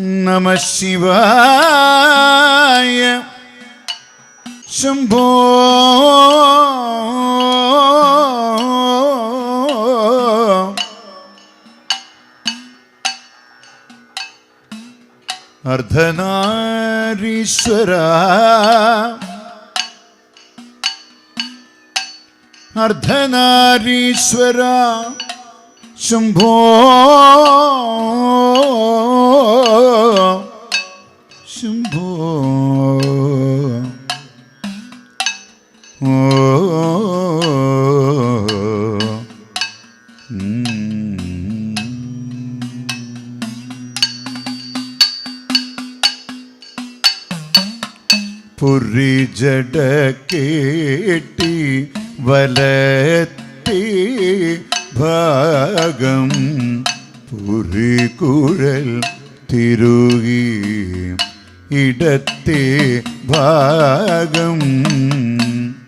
നമ ശിവായ ശംഭോ. അർദ്ധനാരീശ്വര. അർദ്ധനാരീശ്വര ശംഭോ. പുരി ജടക്കേട്ടി കേട്ടി വലത്തി ഭാഗം പുരി കുഴൽ തിരുകി ഇടത്തെ ഭാഗം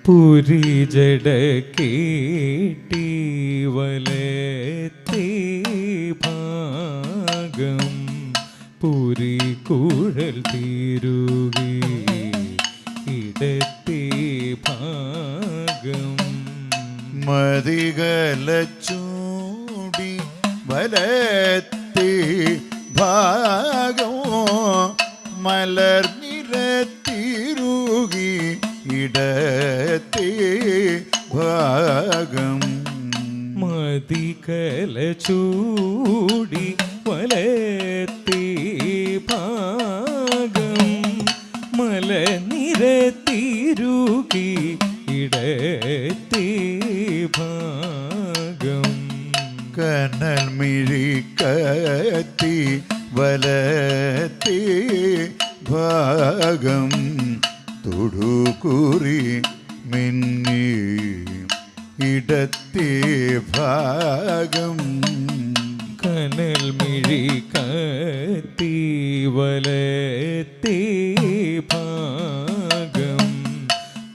പുരി ജട കേട്ടി വലത്തെ ഭാഗം പുരി കുഴൽ തിരുകി മതികല വലത്തി ഭാഗോ മലർ നിരത്തിരുകി ഇടത്തി ഭാഗം. മതികല വലത്തെ ഭാഗം കനൽ മിഴിക്കത്തി വലത്തി ഭാഗം തൊടുകുറി മിന്നി ഇടത്തി ഭാഗം കനൽ മിഴി വലത്തി വലത്തെ ഭാഗം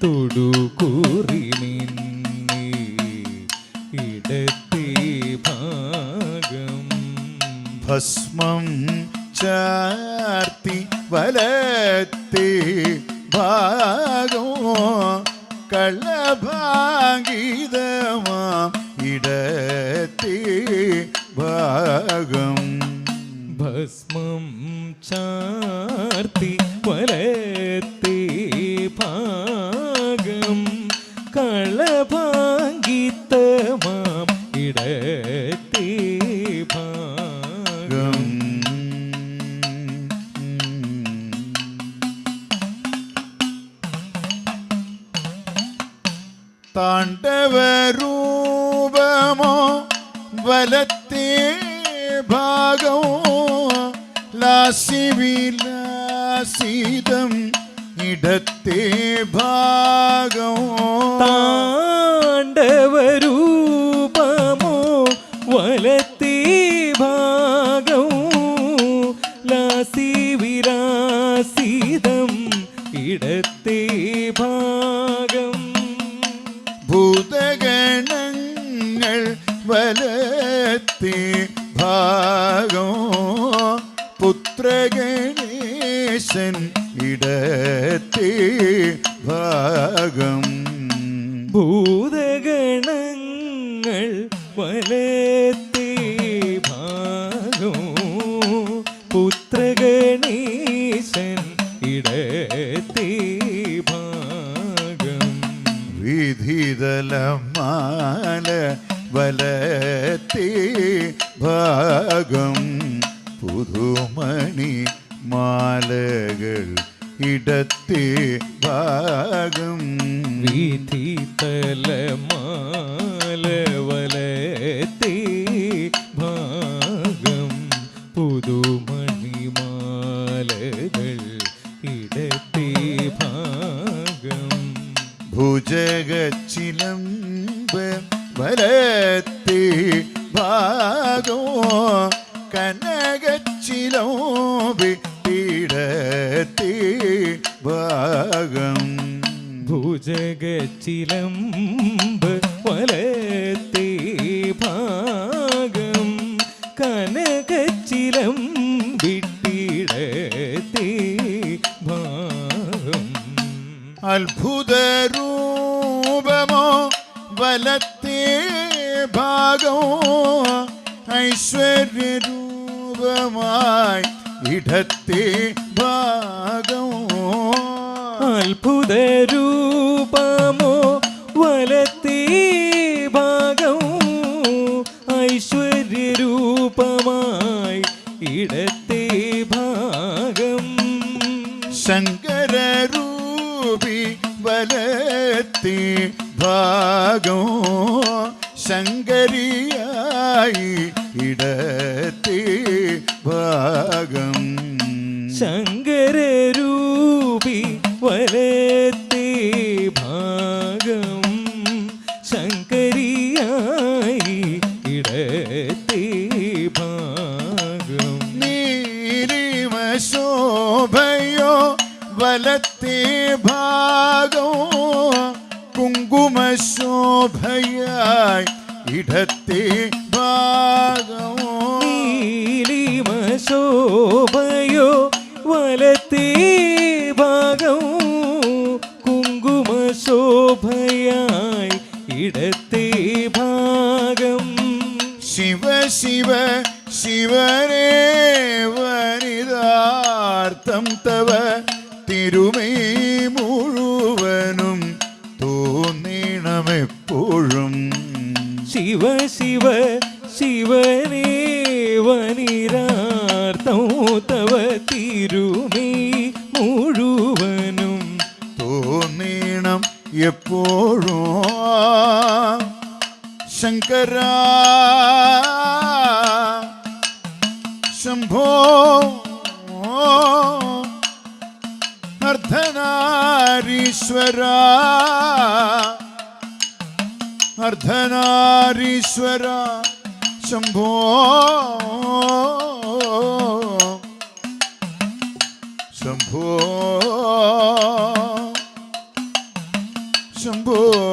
തൊടുകുറി മിന്നി ഭസ്മം ചാർത്തി വലത്തി ഭാഗോ കള്ളഭാഗീതമാ ഇടത്തി ഭാഗം. ഭസ്മം ചാർത്തി താണ്ഡവരൂപമോ വലത്തെ ഭാഗമോ? ലാസിവിലാസീതം ഇടത്തെ ഭാഗമോ? താണ്ഡവരൂപമോ പുത്രഗണേശൻ ഇടത്തി ഭാഗം. ഭൂതഗണങ്ങൾ വലത്തി ഭാഗം. പുത്രഗണീശൻ ഇടത്തി ഭാഗം. വിധിതലമാല വലത്തി ഭാഗം. പുതുമണി മാലകൾ ഇടത്തെ ഭാഗം. വീതി തല വലത്തെ ഭാഗം. പുതുമണിമാലകൾ ഇടത്തെ ഭാഗം. ഭുജഗച്ചിലമ്പ് വലത്തെ ഭാഗോ. കനകച്ചിലോ വിട്ടിടത്തെ ഭാഗം. ഭുജഗച്ചിലമ്പ് വലത്തി ഭാഗം. കനകച്ചിലം വിട്ടിടത്തി ഭാഗം. അത്ഭുതരൂപമോ വലത്തെ ഭാഗമോ ഐശ്വര്യരൂപമായി ഇടത്തെ ഭാഗമോ അത്ഭുത രൂപമോ വലത്തേ ഭാഗം ഐശ്വര്യ ഇടത്തേ ഭാഗം. ശങ്കരൂപി വലത്തി ഭാഗം ശങ്കരിയായി ഇടത്തേ ഭാഗം. ശോഭയായി ഇടത്തെ ഭാഗമോ നീലിമ ശോഭയോ വലത്തെ ഭാഗവും കുങ്കുമ ശോഭയായി ഇടത്തെ ഭാഗം. ശിവ ശിവ ശിവനേ വനിതാർത്ഥം തവ ശിവ ശിവ ശിവനേ വനിരാർത്തം തവ തിരുമേ മുഴുവനും. തോന്നീണം എപ്പോഴും ശങ്കര. ശംഭോ അർദ്ധനാരീശ്വര. അർദ്ധനാരീശ്വര ശംഭോ. ശംഭോ. ശംഭോ.